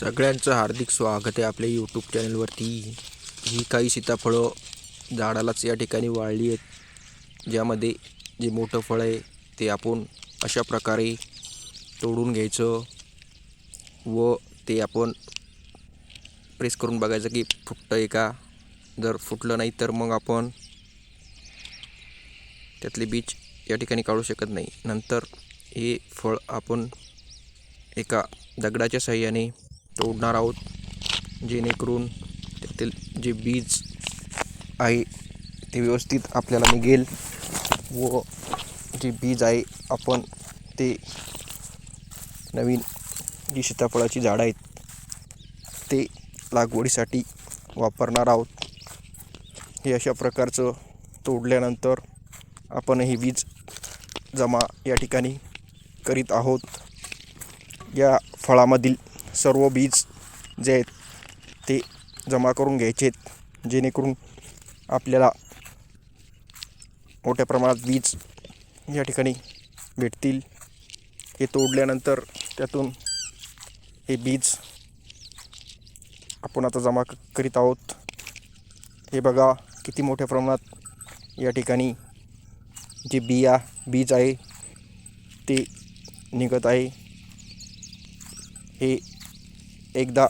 सगळ्यांचं हार्दिक स्वागत आहे आपल्या यूट्यूब चॅनलवरती ही काही सीताफळं झाडालाच या ठिकाणी वाळली आहेत ज्यामध्ये जे मोठं फळ आहे ते आपण अशा प्रकारे तोडून घ्यायचं व ते आपण प्रेस करून बघायचं की फुटतं आहे का? जर फुटलं नाही तर मग आपण त्यातले बीज या ठिकाणी काढू शकत नाही. नंतर हे फळ आपण एका दगडाच्या साह्याने तोडणार आहोत. जेणेकरून त्यातील जे बीज आहे ते व्यवस्थित आपल्याला निघेल व जे बीज आहे आपण ते नवीन जी सीताफळाची झाडं आहेत ते लागवडीसाठी वापरणार आहोत. हे अशा प्रकारचं तोडल्यानंतर आपण ही वीज जमा या ठिकाणी करीत आहोत. या फळामधील सर्व बीज जे आहेत ते जमा करून घ्यायचे आहेत जेणेकरून आपल्याला मोठ्या प्रमाणात बीज या ठिकाणी भेटतील. हे तोडल्यानंतर त्यातून हे बीज आपण आता जमा करीत आहोत. हे बघा किती मोठ्या प्रमाणात या ठिकाणी जे बिया बीज आहे ते निघत आहे. हे एकदा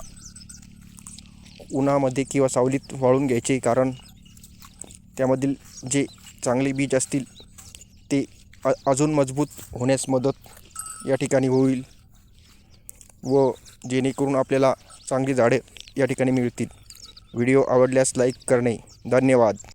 उन्हामध्ये किंवा सावलीत वाळून घ्यायचे कारण त्यामधील जे चांगले बीज असतील ते अजून मजबूत होण्यास मदत या ठिकाणी होईल व जेणेकरून आपल्याला चांगली झाडे या ठिकाणी मिळतील. व्हिडिओ आवडल्यास लाईक करणे. धन्यवाद.